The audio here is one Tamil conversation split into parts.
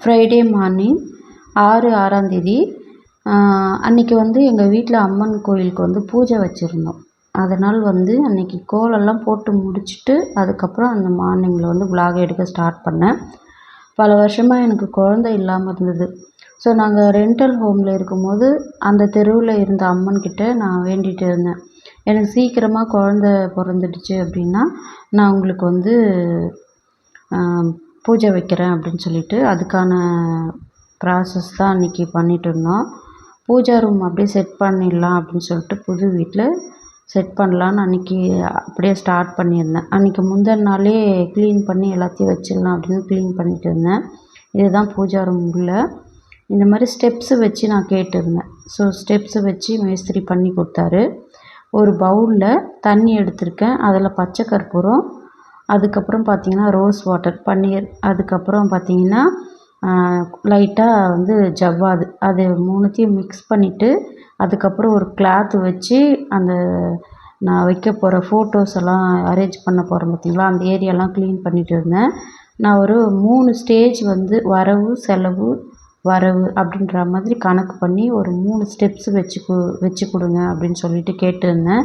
ஃப்ரைடே மார்னிங் ஆறு ஆறாந்தேதி அன்றைக்கி வந்து எங்கள் வீட்டில் அம்மன் கோயிலுக்கு வந்து பூஜை வச்சுருந்தோம். அதனால் வந்து அன்றைக்கி கோலம்லாம் போட்டு முடிச்சுட்டு அதுக்கப்புறம் அந்த மார்னிங்கில் வந்து விலாக் எடுக்க ஸ்டார்ட் பண்ணேன். பல வருஷமாக எனக்கு குழந்த இல்லாமல் இருந்தது. ஸோ நாங்கள் ரெண்டல் ஹோமில் இருக்கும்போது அந்த தெருவில் இருந்த அம்மன்கிட்ட நான் வேண்டிகிட்டு இருந்தேன். எனக்கு சீக்கிரமாக குழந்த பிறந்துடுச்சு அப்படின்னா நான் உங்களுக்கு வந்து பூஜை வைக்கிறேன் அப்படின்னு சொல்லிட்டு அதுக்கான ப்ராசஸ் தான் அன்றைக்கி பண்ணிகிட்டு இருந்தோம். பூஜா ரூம் அப்படியே செட் பண்ணிடலாம் அப்படின்னு சொல்லிட்டு புது வீட்டில் செட் பண்ணலான்னு அன்றைக்கி அப்படியே ஸ்டார்ட் பண்ணியிருந்தேன். அன்றைக்கி முந்தின நாளே க்ளீன் பண்ணி எல்லாத்தையும் வச்சிடலாம் அப்படின்னு க்ளீன் பண்ணிகிட்டு இருந்தேன். இதுதான் பூஜா ரூம் உள்ள. இந்த மாதிரி ஸ்டெப்ஸு வச்சு நான் கேட்டிருந்தேன். ஸோ ஸ்டெப்ஸு வச்சு மேஸ்திரி பண்ணி கொடுத்தாரு. ஒரு பவுலில் தண்ணி எடுத்திருக்கேன். அதில் பச்சை கற்பூரம் அதுக்கப்புறம் பார்த்தீங்கன்னா ரோஸ் வாட்டர் பன்னீர். அதுக்கப்புறம் பார்த்திங்கன்னா லைட்டாக வந்து ஜவ்வாது. அது மூணுத்தையும் மிக்ஸ் பண்ணிவிட்டு அதுக்கப்புறம் ஒரு கிளாத் வச்சு அந்த நான் வைக்க போகிற ஃபோட்டோஸ் எல்லாம் அரேஞ்ச் பண்ண போகிறேன் பார்த்திங்களா? அந்த ஏரியாலாம் க்ளீன் பண்ணிகிட்டு இருந்தேன். நான் ஒரு மூணு ஸ்டேஜ் வந்து வரவு செலவு வரவு அப்படின்ற மாதிரி கணக்கு பண்ணி ஒரு மூணு ஸ்டெப்ஸ் வச்சு கு வச்சு கொடுங்க அப்படின்னு சொல்லிட்டு கேட்டிருந்தேன்.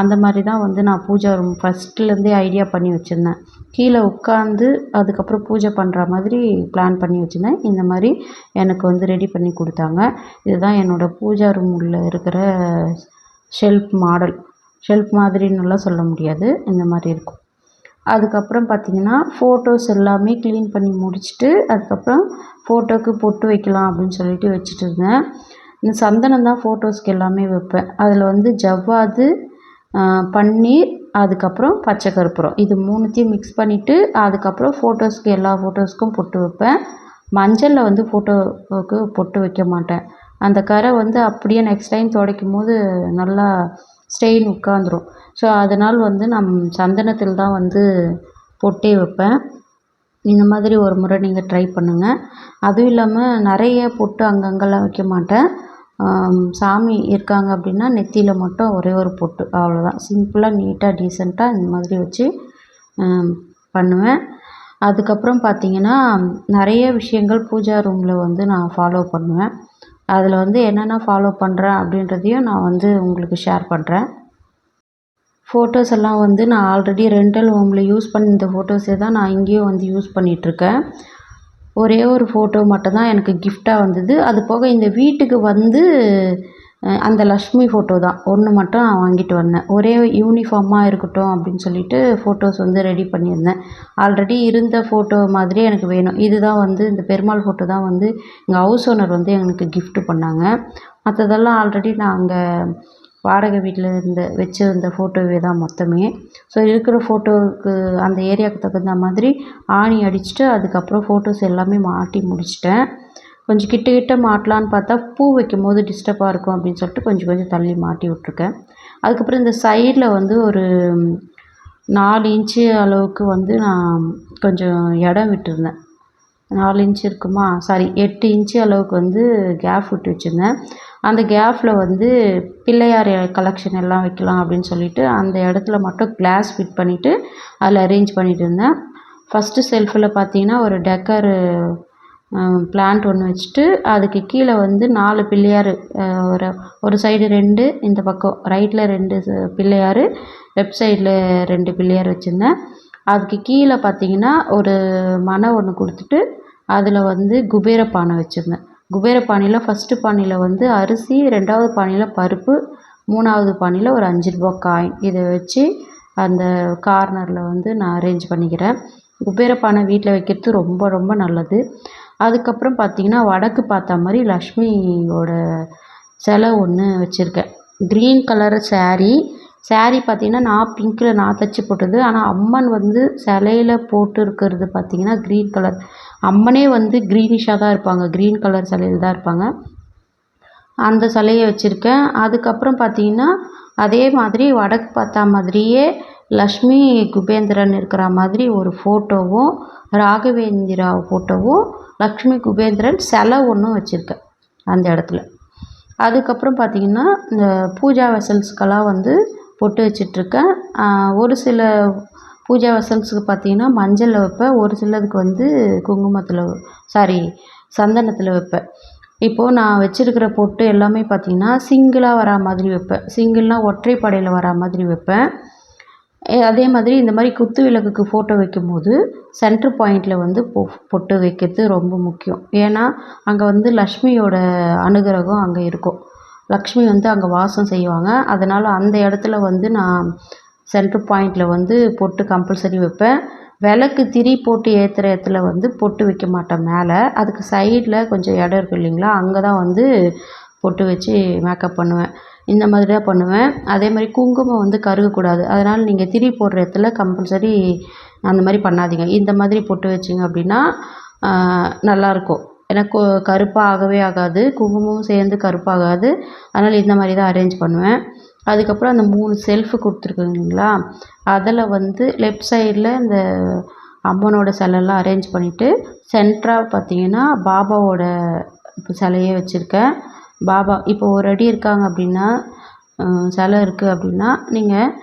அந்த மாதிரி தான் வந்து நான் பூஜா ரூம் ஃபஸ்ட்லேருந்தே ஐடியா பண்ணி வச்சுருந்தேன். கீழே உட்காந்து அதுக்கப்புறம் பூஜை பண்ணுற மாதிரி பிளான் பண்ணி வச்சுருந்தேன். இந்த மாதிரி எனக்கு வந்து ரெடி பண்ணி கொடுத்தாங்க. இதுதான் என்னோடய பூஜா ரூம் உள்ள இருக்கிற ஷெல்ஃப் மாடல் ஷெல்ஃப் மாதிரின்னுலாம் சொல்ல முடியாது. இந்த மாதிரி இருக்கும். அதுக்கப்புறம் பார்த்திங்கன்னா ஃபோட்டோஸ் எல்லாமே க்ளீன் பண்ணி முடிச்சுட்டு அதுக்கப்புறம் ஃபோட்டோவுக்கு பொட்டு வைக்கலாம் அப்படின்னு சொல்லிட்டு வச்சுட்டு இருந்தேன். இந்த சந்தனம் தான் ஃபோட்டோஸ்க்கு எல்லாமே வைப்பேன். அதில் வந்து ஜவ்வாது பன்னீர் அதுக்கப்புறம் பச்சை கற்பூரம். இது மூணுத்தையும் மிக்ஸ் பண்ணிவிட்டு அதுக்கப்புறம் ஃபோட்டோஸ்க்கு எல்லா ஃபோட்டோஸ்க்கும் பொட்டு வைப்பேன். மஞ்சளில் வந்து ஃபோட்டோவுக்கு பொட்டு வைக்க மாட்டேன். அந்த கரை வந்து அப்படியே நெக்ஸ்ட் டைம் துடைக்கும் போது நல்லா ஸ்டெயின் உட்காந்துரும் ஸோ அதனால் வந்து நான் சந்தனத்தில் தான் வந்து பொட்டே வைப்பேன். இந்த மாதிரி ஒரு முறை நீங்கள் ட்ரை பண்ணுங்கள் அதுவும் இல்லாமல் நிறைய பொட்டு அங்கங்கெல்லாம் வைக்க மாட்டேன். சாமி இருக்காங்க அப்படின்னா நெத்தியில் மட்டும் ஒரே ஒரு பொட்டு அவ்வளோதான் சிம்பிளாக நீட்டாக டீசெண்டாக இந்த மாதிரி வச்சு பண்ணுவேன். அதுக்கப்புறம் பார்த்திங்கன்னா நிறைய விஷயங்கள் பூஜா ரூமில் வந்து நான் ஃபாலோ பண்ணுவேன். அதில் வந்து என்னென்ன ஃபாலோ பண்ணுறேன் அப்படின்றதையும் நான் வந்து உங்களுக்கு ஷேர் பண்ணுறேன் ஃபோட்டோஸ் எல்லாம் வந்து நான் ஆல்ரெடி ரெண்டல் ஹோமில் யூஸ் பண்ணியிருந்த ஃபோட்டோஸே தான் நான் இங்கேயும் வந்து யூஸ் பண்ணிகிட்ருக்கேன் ஒரே ஒரு ஃபோட்டோ மட்டும் தான் எனக்கு கிஃப்டாக வந்தது. அது போக இந்த வீட்டுக்கு வந்து அந்த லக்ஷ்மி ஃபோட்டோ தான். ஒன்று மட்டும் நான் வாங்கிட்டு வந்தேன். ஒரே யூனிஃபார்மாக இருக்கட்டும் அப்படின்னு சொல்லிட்டு ஃபோட்டோஸ் வந்து ரெடி பண்ணியிருந்தேன். ஆல்ரெடி இருந்த ஃபோட்டோ மாதிரியே எனக்கு வேணும். இதுதான் வந்து இந்த பெருமாள் ஃபோட்டோ தான் வந்து எங்கள் ஹவுஸ் ஓனர் வந்து எனக்கு கிஃப்ட்டு பண்ணாங்க. மற்றதெல்லாம் ஆல்ரெடி நான் அங்கே வாடகை வீட்டில் இருந்த வச்சுருந்த ஃபோட்டோவே தான் மொத்தமே. ஸோ இருக்கிற ஃபோட்டோவுக்கு அந்த ஏரியாவுக்கு தகுந்த மாதிரி ஆணி அடிச்சுட்டு அதுக்கப்புறம் ஃபோட்டோஸ் எல்லாமே மாட்டி முடிச்சிட்டேன். கொஞ்சம் கிட்ட கிட்ட மாட்டலான்னு பார்த்தா பூ வைக்கும் போது டிஸ்டர்பாக இருக்கும் அப்படின்னு சொல்லிட்டு கொஞ்சம் கொஞ்சம் தள்ளி மாட்டி விட்ருக்கேன் அதுக்கப்புறம் இந்த சைடில் வந்து ஒரு நாலு இன்ச்சு அளவுக்கு வந்து நான் கொஞ்சம் இடம் விட்டுருந்தேன். நாலு இன்ச்சு இருக்குமா? சாரி எட்டு இன்ச்சு அளவுக்கு வந்து கேப் விட்டு வச்சுருந்தேன். அந்த கேப்பில் வந்து பிள்ளையார் கலெக்ஷன் எல்லாம் வைக்கலாம் அப்படின்னு சொல்லிட்டு அந்த இடத்துல மட்டும் கிளாஸ் ஃபிட் பண்ணிவிட்டு அதில் அரேஞ்ச் பண்ணிகிட்டு இருந்தேன். ஃபஸ்ட்டு செல்ஃபில் பார்த்தீங்கன்னா ஒரு டெக்கரு பிளான்ட் ஒன்று வச்சுட்டு அதுக்கு கீழே வந்து நாலு பிள்ளையார் ஒரு ஒரு சைடு ரெண்டு இந்த பக்கம் ரைட்டில் ரெண்டு பிள்ளையார் லெஃப்ட் சைடில் ரெண்டு பிள்ளையார் வச்சுருந்தேன். அதுக்கு கீழே பார்த்தீங்கன்னா ஒரு மனை ஒன்று கொடுத்துட்டு அதில் வந்து குபேர பானை வச்சுருந்தேன். குபேர பானையில் ஃபஸ்ட்டு பானையில் வந்து அரிசி ரெண்டாவது பானையில் பருப்பு மூணாவது பானையில் ஒரு அஞ்சு ரூபா காயின் இதை வச்சு அந்த கார்னரில் வந்து நான் அரேஞ்ச் பண்ணிக்கிறேன். குபேர பானை வீட்டில் வைக்கிறது ரொம்ப ரொம்ப நல்லது. அதுக்கப்புறம் பார்த்தீங்கன்னா வடக்கு பார்த்தா மாதிரி லக்ஷ்மியோட சிலை ஒன்று வச்சுருக்கேன். க்ரீன் கலர் சேரீ சேரீ பார்த்திங்கன்னா நான் பிங்க்கில் நான் தைச்சி போட்டது. ஆனால் அம்மன் வந்து சிலையில போட்டு இருக்கிறது பார்த்திங்கன்னா க்ரீன் கலர் அம்மனே வந்து க்ரீனிஷாக தான் இருப்பாங்க. க்ரீன் கலர் சிலையில் தான் இருப்பாங்க. அந்த சிலைய வச்சுருக்கேன். அதுக்கப்புறம் பார்த்தீங்கன்னா அதே மாதிரி வடக்கு பார்த்தா மாதிரியே லக்ஷ்மி குபேந்திரன் இருக்கிற மாதிரி ஒரு ஃபோட்டோவும் ராகவேந்திரா ஃபோட்டோவும் லக்ஷ்மி குபேந்திரன் சிலை ஒன்றும் வச்சுருக்கேன் அந்த இடத்துல. அதுக்கப்புறம் பார்த்திங்கன்னா இந்த பூஜா வெசல்ஸ்க்கெல்லாம் வந்து பொட்டு வச்சிட்ருக்கேன் ஒரு சில பூஜா வெசல்ஸுக்கு பார்த்தீங்கன்னா மஞ்சளில் வைப்பேன் ஒரு சிலதுக்கு வந்து குங்குமத்தில் சாரி சந்தனத்தில் வைப்பேன் இப்போது நான் வச்சுருக்கிற பொட்டு எல்லாமே பார்த்தீங்கன்னா சிங்கிளாக வரா மாதிரி வைப்பேன் சிங்கிள்னால் ஒற்றைப்படையில் வரா மாதிரி வைப்பேன் அதே மாதிரி இந்த மாதிரி குத்து விளக்குக்கு ஃபோட்டோ வைக்கும்போது சென்ட்ரு பாயிண்டில் வந்து பொ பொட்டு வைக்கிறது ரொம்ப முக்கியம். ஏன்னா அங்கே வந்து லக்ஷ்மியோட அனுகிரகம் அங்கே இருக்கும். லக்ஷ்மி வந்து அங்கே வாசம் செய்வாங்க. அதனால் அந்த இடத்துல வந்து நான் சென்ட்ரு பாயிண்டில் வந்து பொட்டு கம்பல்சரி வைப்பேன். விளக்கு திரி போட்டு ஏற்றுற இடத்துல வந்து பொட்டு வைக்க மாட்டேன் மேலே. அதுக்கு சைடில் கொஞ்சம் இடம் இருக்குது இல்லைங்களா? அங்கே தான் வந்து பொட்டு வச்சு மேக்கப் பண்ணுவேன். இந்த மாதிரி தான் பண்ணுவேன். அதே மாதிரி குங்குமம் வந்து கருகக்கூடாது. அதனால் நீங்கள் திரி போடுற இடத்துல கம்பல்சரி அந்த மாதிரி பண்ணாதீங்க. இந்த மாதிரி பொட்டு வச்சிங்க அப்படின்னா நல்லாயிருக்கும். ஏன்னா கொ கருப்பாக ஆகவே ஆகாது. குங்குமமும் சேர்ந்து கருப்பாகாது. அதனால் இந்த மாதிரி தான் அரேஞ்ச் பண்ணுவேன். அதுக்கப்புறம் அந்த மூணு செல்ஃபு கொடுத்துருக்குங்களா இல்லைங்களா? அதில் வந்து லெஃப்ட் சைடில் இந்த அம்மனோட சிலைலாம் அரேஞ்ச் பண்ணிவிட்டு சென்ட்ராக பார்த்தீங்கன்னா பாபாவோட சிலைய வச்சுருக்கேன். பாபா இப்போ ஒரு அடி இருக்காங்க அப்படின்னா சிலை இருக்குது அப்படின்னா நீங்கள்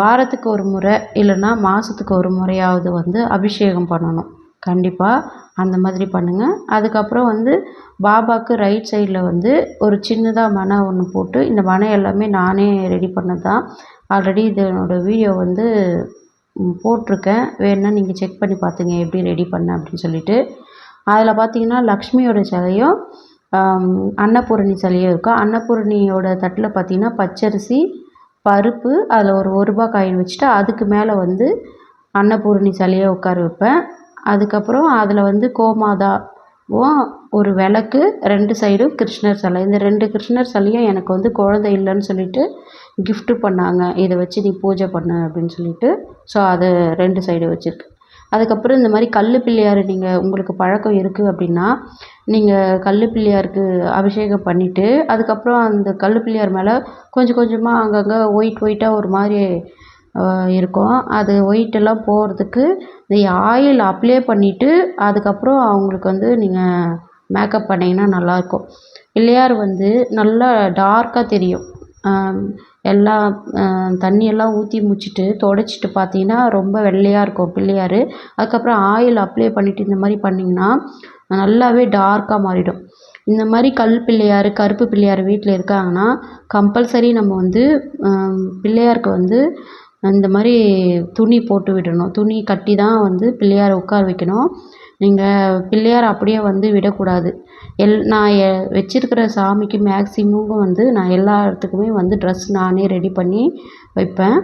வாரத்துக்கு ஒரு முறை இல்லைன்னா மாதத்துக்கு ஒரு முறையாவது வந்து அபிஷேகம் பண்ணணும். கண்டிப்பாக அந்த மாதிரி பண்ணுங்கள் அதுக்கப்புறம் வந்து பாபாவுக்கு ரைட் சைடில் வந்து ஒரு சின்னதாக மனை ஒன்று போட்டு இந்த மனை எல்லாமே நானே ரெடி பண்ணது தான் ஆல்ரெடி இதனோட வீடியோ வந்து போட்டிருக்கேன். வேணுன்னா நீங்கள் செக் பண்ணி பார்த்துங்க எப்படி ரெடி பண்ண அப்படின்னு சொல்லிட்டு. அதில் பார்த்தீங்கன்னா லக்ஷ்மியோட சிலையும் அன்னபூரணி சிலையும் இருக்கும். அன்னபூரணியோட தட்டில் பார்த்தீங்கன்னா பச்சரிசி பருப்பு அதில் ஒரு ஒரு ரூபா காயின் வச்சுட்டு அதுக்கு மேலே வந்து அன்னபூரணி சிலையை உட்கார வைப்பேன். அதுக்கப்புறம் அதில் வந்து கோமாதாவும் ஒரு விளக்கு ரெண்டு சைடும் கிருஷ்ணர் சிலை. இந்த ரெண்டு கிருஷ்ணர் சிலையும் எனக்கு வந்து குழந்தை இல்லைன்னு சொல்லிட்டு கிஃப்ட்டு பண்ணாங்க. இதை வச்சு நீ பூஜை பண்ணு அப்படின்னு சொல்லிட்டு. ஸோ அதை ரெண்டு சைடு வச்சுருக்கேன். அதுக்கப்புறம் இந்த மாதிரி கல் பிள்ளையார் நீங்கள் உங்களுக்கு பழக்கம் இருக்குது அப்படின்னா நீங்கள் கல் பிள்ளையாருக்கு அபிஷேகம் பண்ணிவிட்டு அதுக்கப்புறம் அந்த கல் பிள்ளையார் மேலே கொஞ்சம் கொஞ்சமாக அங்கங்கே ஒயிட் ஒயிட்டாக ஒரு மாதிரி இருக்கும். அது ஒயிட்டெல்லாம் போகிறதுக்கு இந்த ஆயில் அப்ளை பண்ணிவிட்டு அதுக்கப்புறம் அவங்களுக்கு வந்து நீங்கள் மேக்கப் பண்ணிங்கன்னா நல்லாயிருக்கும் பிள்ளையார் வந்து நல்லா டார்க்காக தெரியும். எல்லாம் தண்ணியெல்லாம் ஊற்றி முடிச்சிட்டு துடச்சிட்டு பார்த்தீங்கன்னா ரொம்ப வெள்ளையாக இருக்கும் பிள்ளையார். அதுக்கப்புறம் ஆயில் அப்ளை பண்ணிவிட்டு இந்த மாதிரி பண்ணிங்கன்னா நல்லாவே டார்க்காக மாறிவிடும் இந்த மாதிரி கல் பிள்ளையார் கருப்பு பிள்ளையார் வீட்டில் இருக்காங்கன்னா கம்பல்சரி நம்ம வந்து பிள்ளையாருக்கு வந்து இந்த மாதிரி துணி போட்டு விடணும். துணி கட்டி தான் வந்து பிள்ளையாரை உட்கார வைக்கணும். நீங்கள் பிள்ளையாரை அப்படியே வந்து விடக்கூடாது. எல் நான் எ வச்சிருக்கிற சாமிக்கு மேக்ஸிமம் வந்து நான் எல்லா இடத்துக்குமே வந்து ட்ரெஸ் நானே ரெடி பண்ணி வைப்பேன்.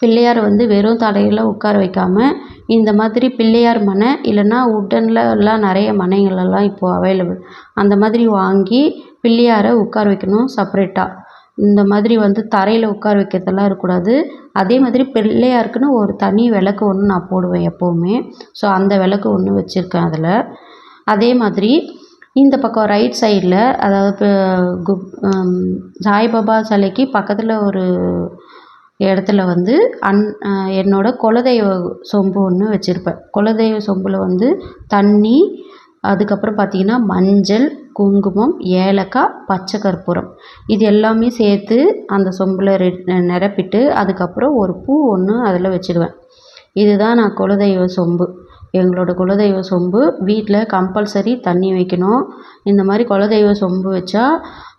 பிள்ளையாரை வந்து வெறும் தலையில் உட்கார வைக்காமல் இந்த மாதிரி பிள்ளையார் மனை இல்லைன்னா உட்டனில் எல்லாம் நிறைய மனைகளெல்லாம் இப்போது அவைலபிள் அந்த மாதிரி வாங்கி பிள்ளையாரை உட்கார வைக்கணும் செப்பரேட்டாக இந்த மாதிரி வந்து தரையில் உட்கார வைக்கிறதெல்லாம் இருக்கக்கூடாது. அதே மாதிரி பிள்ளையாருக்குன்னு ஒரு தனி விளக்கு ஒன்று நான் போடுவேன் எப்போவுமே. ஸோ அந்த விளக்கு ஒன்று வச்சுருக்கேன் அதில். அதே மாதிரி இந்த பக்கம் ரைட் சைடில் அதாவது இப்போ குப் சாய்பாபா சிலைக்கு பக்கத்தில் ஒரு இடத்துல வந்து அன் என்னோடய குலதெய்வ சொம்பு ஒன்று வச்சுருப்பேன். குலதெய்வ சொம்பில் வந்து தண்ணி அதுக்கப்புறம் பார்த்திங்கன்னா மஞ்சள் குங்குமம் ஏலக்காய் பச்சை கற்பூரம். இது எல்லாமே சேர்த்து அந்த சொம்பில் ரெட் நிரப்பிட்டு அதுக்கப்புறம் ஒரு பூ ஒன்று அதில் வச்சுடுவேன். இதுதான் நான் குலதெய்வ சொம்பு. எங்களோட குலதெய்வ சொம்பு. வீட்டில் கம்பல்சரி தண்ணி வைக்கணும். இந்த மாதிரி குலதெய்வ சொம்பு வச்சா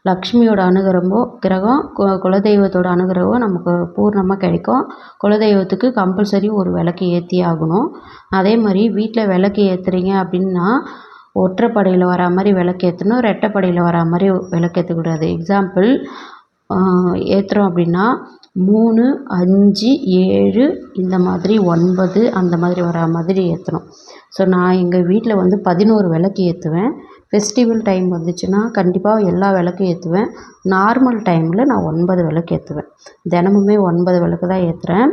லக்ஷ்மியோட அனுகிரகமோ கிரகம் கு குலதெய்வத்தோட அனுகிரகம் நமக்கு பூர்ணமாக கிடைக்கும். குலதெய்வத்துக்கு கம்பல்சரி ஒரு விளக்கு ஏற்றி ஆகணும். அதே மாதிரி வீட்டில் விளக்கு ஏற்றுறீங்க அப்படின்னா ஒற்றைப்படையில் வரா மாதிரி விளக்கேத்தணும் ரெட்டைப்படையில் வரா மாதிரி விளக்கேற்றக்கூடாது எக்ஸாம்பிள் ஏற்றுறோம் அப்படின்னா மூணு அஞ்சு ஏழு இந்த மாதிரி ஒன்பது அந்த மாதிரி வரா மாதிரி ஏற்றணும் ஸோ நான் எங்கள் வீட்டில் வந்து பதினோரு விளக்கு ஏற்றுவேன் ஃபெஸ்டிவல் டைம் வந்துச்சுன்னா கண்டிப்பாக எல்லா விளக்கும் ஏற்றுவேன் நார்மல் டைமில் நான் ஒன்பது விளக்கு ஏற்றுவேன் தினமுமே ஒன்பது விளக்கு தான் ஏற்றுறேன்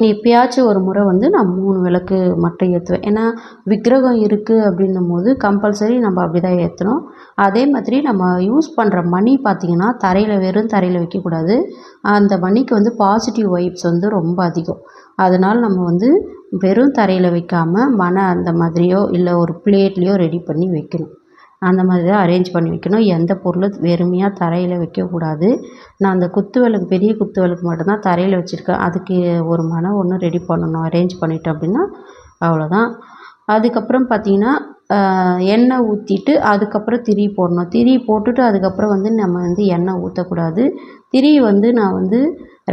எப்பயாச்சும் ஒரு முறை வந்து நான் மூணு விளக்கு மட்டும் ஏற்றுவேன். ஏன்னா விக்கிரகம் இருக்குது அப்படின்னும் போது கம்பல்சரி நம்ம அப்படி தான் ஏற்றணும் அதே மாதிரி நம்ம யூஸ் பண்ணுற மணி பார்த்திங்கன்னா தரையில் வெறும் தரையில் வைக்கக்கூடாது அந்த மணிக்கு வந்து பாசிட்டிவ் வைப்ஸ் வந்து ரொம்ப அதிகம். அதனால் நம்ம வந்து வெறும் தரையில் வைக்காமல் மன அந்த மாதிரியோ இல்லை ஒரு பிளேட்லேயோ ரெடி பண்ணி வைக்கணும். அந்த மாதிரி தான் அரேஞ்ச் பண்ணி வைக்கணும். எந்த பொருளும் வெறுமையாக தரையில் வைக்கக்கூடாது. நான் அந்த குத்து விளக்கு பெரிய குத்து விளக்கு மட்டும்தான் தரையில் வச்சுருக்கேன். அதுக்கு ஒரு மனை ஒன்று ரெடி பண்ணணும் அரேஞ்ச் பண்ணிட்டோம் அப்படின்னா அவ்வளோதான் அதுக்கப்புறம் பார்த்திங்கன்னா எண்ணெய் ஊற்றிட்டு அதுக்கப்புறம் திரி போடணும். திரி போட்டுட்டு அதுக்கப்புறம் வந்து நம்ம வந்து எண்ணெய் ஊற்றக்கூடாது திரி வந்து நான் வந்து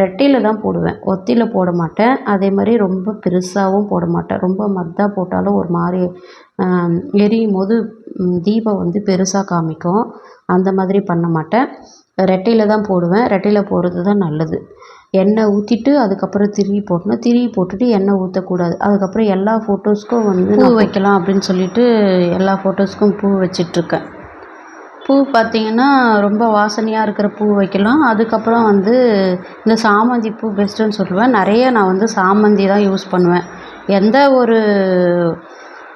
ரெட்டையில் தான் போடுவேன். ஒத்தியில் போட மாட்டேன். அதே மாதிரி ரொம்ப பெருசாகவும் போட மாட்டேன். ரொம்ப மத்தாக போட்டாலும் ஒரு மாதிரி எரியும் போது தீபம் வந்து பெருசாக காமிக்கும். அந்த மாதிரி பண்ண மாட்டேன். ரெட்டையில் தான் போடுவேன். ரெட்டையில் போடுறது தான் நல்லது. எண்ணெய் ஊற்றிட்டு அதுக்கப்புறம் திரி போடணும். திரி போட்டுட்டு எண்ணெய் ஊற்றக்கூடாது அதுக்கப்புறம் எல்லா ஃபோட்டோஸ்க்கும் வந்து பூ வைக்கலாம் அப்படின்னு சொல்லிட்டு எல்லா ஃபோட்டோஸ்க்கும் பூ வச்சிட்ருக்கேன். பூ பார்த்திங்கன்னா ரொம்ப வாசனையாக இருக்கிற பூ வைக்கலாம். அதுக்கப்புறம் வந்து இந்த சாமந்தி பூ பெஸ்ட்டுன்னு சொல்லுவேன். நிறைய நான் வந்து சாமந்தி தான் யூஸ் பண்ணுவேன். எந்த ஒரு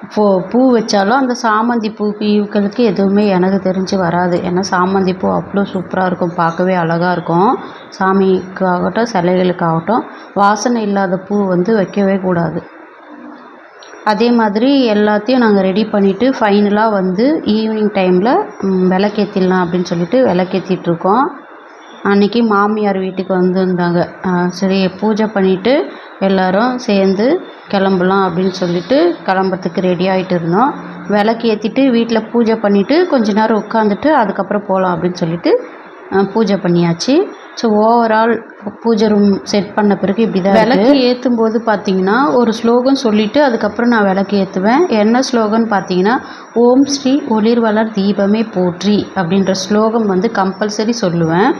பூ பூ வச்சாலும் அந்த சாமந்தி பூ பூக்களுக்கு எதுவுமே எனக்கு தெரிஞ்சு வராது. ஏன்னா சாமந்தி பூ அவ்வளோ சூப்பராக இருக்கும். பார்க்கவே அழகாக இருக்கும். சாமிக்காகட்டும் சிலைகளுக்காகட்டும் வாசனை இல்லாத பூ வந்து வைக்கவே கூடாது. அதே மாதிரி எல்லாத்தையும் நாங்கள் ரெடி பண்ணிவிட்டு ஃபைனலாக வந்து ஈவினிங் டைமில் விளக்கேற்றிடலாம் அப்படின்னு சொல்லிட்டு விளக்கேற்றிட்ருக்கோம் அன்றைக்கி மாமியார் வீட்டுக்கு வந்திருந்தாங்க. சரி பூஜை பண்ணிவிட்டு எல்லோரும் சேர்ந்து கிளம்பலாம் அப்படின்னு சொல்லிட்டு கிளம்புறதுக்கு ரெடி ஆகிட்டு இருந்தோம். விளக்கு ஏற்றிட்டு வீட்டில் பூஜை பண்ணிவிட்டு கொஞ்ச நேரம் உட்காந்துட்டு அதுக்கப்புறம் போகலாம் அப்படின்னு சொல்லிட்டு பூஜை பண்ணியாச்சு. ஸோ ஓவரால் பூஜை ரூம் செட் பண்ண பிறகு இப்படி தான் விளக்கு ஏற்றும் போது பார்த்தீங்கன்னா ஒரு ஸ்லோகன் சொல்லிவிட்டு அதுக்கப்புறம் நான் விளக்கு ஏற்றுவேன் என்ன ஸ்லோகன் பார்த்தீங்கன்னா ஓம் ஸ்ரீ ஒளிர்வளர் தீபமே போற்றி அப்படின்ற ஸ்லோகம் வந்து கம்பல்சரி சொல்லுவேன்.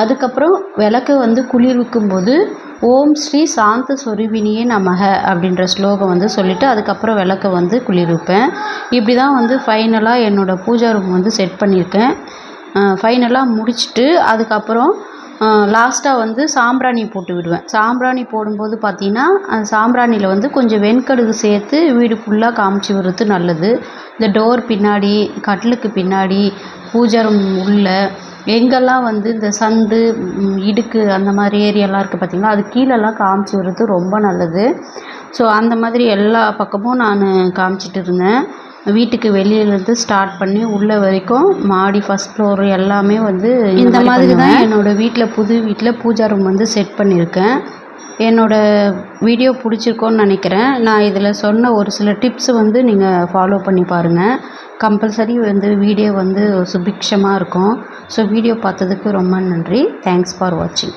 அதுக்கப்புறம் விளக்கு வந்து குளிர்விக்கும் போது ஓம் ஸ்ரீ சாந்த சொருவினியே நமக அப்படின்ற ஸ்லோகம் வந்து சொல்லிவிட்டு அதுக்கப்புறம் விளக்க வந்து குளிர்விப்பேன் இப்படி தான் வந்து ஃபைனலாக என்னோடய பூஜா ரூம் வந்து செட் பண்ணியிருக்கேன். ஃபைனலாக முடிச்சுட்டு அதுக்கப்புறம் லாஸ்ட்டாக வந்து சாம்பிராணி போட்டு விடுவேன். சாம்பிராணி போடும்போது பார்த்திங்கன்னா அந்த சாம்பிராணியில் வந்து கொஞ்சம் வெண்கடுகு சேர்த்து வீடு ஃபுல்லாக காமிச்சு விடுறது நல்லது. இந்த டோர் பின்னாடி கட்டிலுக்கு பின்னாடி பூஜா ரூம் உள்ளே எங்கெல்லாம் வந்து இந்த சந்து இடுக்கு அந்த மாதிரி ஏரியாலாம் இருக்குது பார்த்திங்களா? அது கீழெல்லாம் காமிச்சு விடுறது ரொம்ப நல்லது. ஸோ அந்த மாதிரி எல்லா பக்கமும் நான் காமிச்சிட்டு இருந்தேன். வீட்டுக்கு வெளியிலேருந்து ஸ்டார்ட் பண்ணி உள்ளே வரைக்கும் மாடி ஃபஸ்ட் ஃப்ளோர் எல்லாமே வந்து இந்த மாதிரி தான் என்னோடய வீட்டில் புது வீட்டில் பூஜா ரூம் வந்து செட் பண்ணியிருக்கேன். என்னோடய வீடியோ பிடிச்சிருக்கோன்னு நினைக்கிறேன். நான் இதில் சொன்ன ஒரு சில டிப்ஸ் வந்து நீங்கள் ஃபாலோ பண்ணி பாருங்கள் கம்பல்சரி வந்து வீடியோ வந்து சுபிக்ஷமாக இருக்கும். ஸோ வீடியோ பார்த்ததுக்கு ரொம்ப நன்றி. தேங்க்ஸ் ஃபார் வாட்சிங்